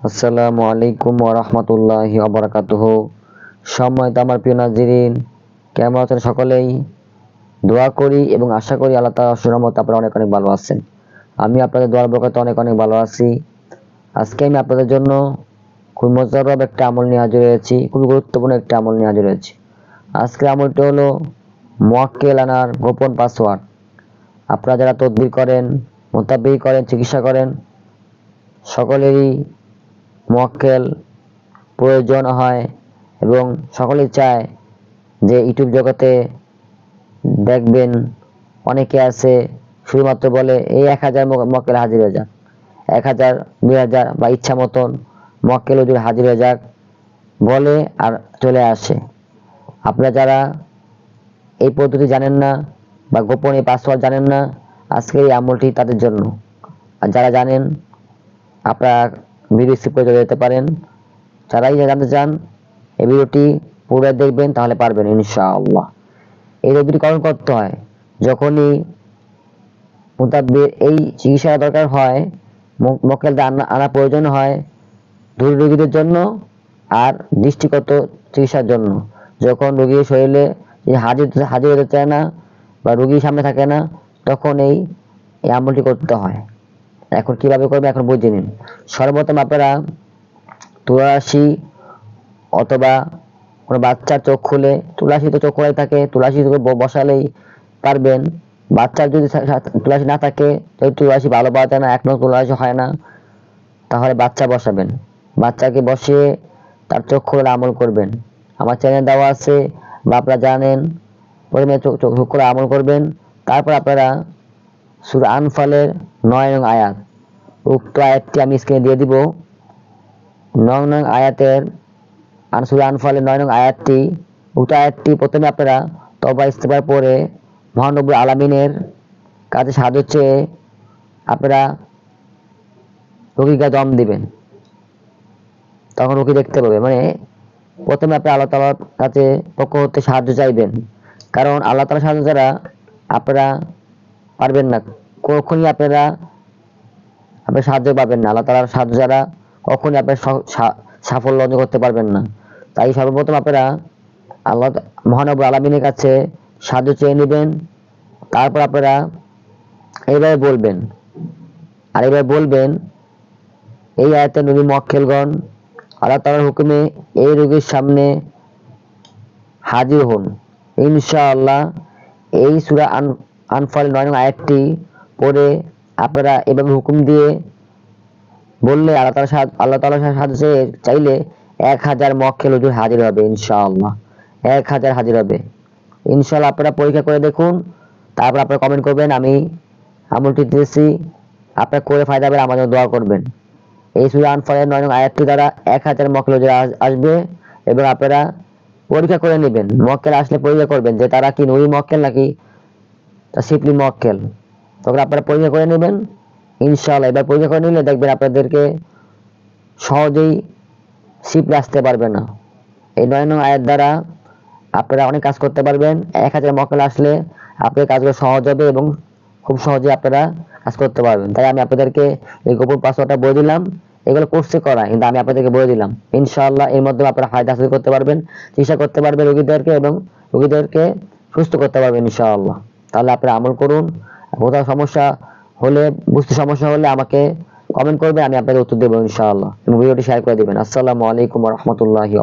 আসসালামু আলাইকুম ওরহমতুল্লাহি অবরাকাতুহ সম্মানিত আমার প্রিয় নাজিরিন, কেমন আছেন সকলেই? দোয়া করি এবং আশা করি আল্লাহ তালা সুরমত আপনারা অনেক অনেক ভালো আছেন। আমি আপনাদের দোয়ার বরকতে অনেক অনেক ভালো আছি। আজকে আমি আপনাদের জন্য খুবই মজারব একটা আমল নিয়ে হাজির হয়েছি, খুবই গুরুত্বপূর্ণ একটা আমল নিয়ে হাজির হয়েছি। আজকের আমলটি হলো মোয়াক্কেল আনার গোপন পাসওয়ার্ড। আপনারা যারা তদবির করেন মোতাবিক করেন, চিকিৎসা করেন, সকলেরই মোয়াক্কেল প্রয়োজন হয় এবং সকলেই চায় যে ইউটিউব জগতে দেখবেন, অনেকে আছে শুধুমাত্র বলে, এই এক হাজার মক্কেল হাজির হয়ে যাক, এক হাজার, দুই হাজার বা ইচ্ছা মতন মক্কেল হুজুর হাজির হয়ে যাক, বলে আর চলে আসে। আপনারা যারা এই পদ্ধতি জানেন না বা গোপন পাসওয়ার্ড জানেন না আজকে এই আমলটি তাদের জন্য। আর যারা জানেন, আপনারা ভিডিও স্কিপ করে চলে যেতে পারেন। যারাই জানতে চান এই ভিডিওটি পুরো দেখবেন, তাহলে পারবেন, ইনশাআল্লাহ। এই রোগীটি কখন করতে হয়? যখনই মোতাবেক এই চিকিৎসা দরকার হয়, ম- মক্কেলদের আনা আনা প্রয়োজন হয় দূর রোগীদের জন্য আর দৃষ্টিগত চিকিৎসার জন্য। যখন রোগীর শরীরে হাজির হাজির হতে চায় না বা রোগীর সামনে থাকে না, তখন এই আমলটি করতে হয়। এখন কীভাবে করবে এখন বুঝে নিন। সর্বপ্রথম আপনারা তুলাসী অথবা কোনো বাচ্চার চোখ খুলে তুলাশি তো চোখ খোলাই থাকে তুলাশি বসালেই পারবেন। বাচ্চার যদি সা- না থাকে তুলাসী ভালো পাওয়া যায় না, এক নম্বর তুলাসী হয় না। তাহলে বাচ্চা বসাবেন। বাচ্চাকে বসিয়ে তার চোখ খুলে আমল করবেন। আমার চ্যানেল দেওয়া আছে, বা আপনারা জানেন, প্রথমে চোখ চোখ খুলে আমল করবেন। তারপর আপনারা সুর আনফালের নয় নং আয়াত। উক্ত আয়াতটি আমি স্ক্রিনে দিয়ে দিব। নয় নং আয়াতের আনসুর আনফালের নয় নং আয়াতটি, উক্ত আয়াতটি প্রথমে আপনারা তবা ইস্তেফার পরে মহানবুর আলামিনের কাছে সাহায্য চেয়ে আপনারা রোগীকে দম দিবেন। তখন রোগী দেখতে পাবে। মানে প্রথমে আপনি আল্লাহ তালার কাছে পক্ষ হতে সাহায্য চাইবেন। কারণ আল্লাহ তালার সাহায্য ছাড়া আপনারা পারবেন না। কখনই আপনারা আপনি সাহায্য পাবেন না। আল্লাহ তালার সাহায্য যারা কখনই আপনার সাফল্য অর্জন করতে পারবেন না। তাই সর্বপ্রথম আপনারা আল্লাহ মহানবর আলমিনের কাছে সাহায্য চেয়ে নেবেন। তারপর আপনারা এইভাবে বলবেন। আর এইভাবে বলবেন, এই আয়াতে নবী মক্কেলগণ আল্লাহ তালার হুকুমে এই রোগীর সামনে হাজির হন। ইনশাআল্লাহ এই সুরা আন আনফাল নয় আয়াতটি পড়ে আপনারা এভাবে হুকুম দিয়ে বললে আল্লাহ তালা আল্লাহ তালার সাহায্য চাইলে এক হাজার মক্কেল হুজুর হাজির হবে, ইনশাআল্লাহ। এক হাজার হাজির হবে। ইনশাআল্লাহ আপনারা পরীক্ষা করে দেখুন, তারপর আপনারা কমেন্ট করবেন, আমি আমলটি দিয়েছি, আপনার করে ফায়দা আমার জন্য দোয়া করবেন। এই সুরা আনফালের নয় নং আয়াতটি দ্বারা এক হাজার মক্কেল হুজুর আস- আসবে এবং আপনারা পরীক্ষা করে নেবেন। মক্কেল আসলে পরীক্ষা করবেন যে তারা কি নুরি মক্কেল নাকি তা সিপলি মক্কেল তখন আপনারা পরীক্ষা করে নেবেন। ইনশাআল্লাহ, এবার পরীক্ষা করে নিলে দেখবেন আপনাদেরকে সহজেই সিপলে আসতে পারবে না। এই নয় নং আয়ের দ্বারা আপনারা অনেক কাজ করতে পারবেন। এক হাজার মক্কেল আসলে আপনাদের কাজগুলো সহজ হবে এবং খুব সহজে আপনারা কাজ করতে পারবেন। তাই আমি আপনাদেরকে এই গোপন পাসওয়ার্ডটা বলে দিলাম। এগুলো কোর্সে করা, কিন্তু আমি আপনাদেরকে বলে দিলাম। ইনশাআল্লাহ, এর মাধ্যমে আপনারা ফায়দা হাসিল করতে পারবেন, চিকিৎসা করতে পারবেন রোগীদেরকে এবং রোগীদেরকে সুস্থ করতে পারবেন ইনশাআল্লাহ। তাহলে আপনারা আমল করুন। কোথাও সমস্যা হলে, বুঝতে সমস্যা হলে আমাকে কমেন্ট করবে আমি আপনাদের উত্তর দেবো ইনশাআল্লাহ। ভিডিওটি শেয়ার করে দিবেন। আসসালামু আলাইকুম রহমতুল্লাহি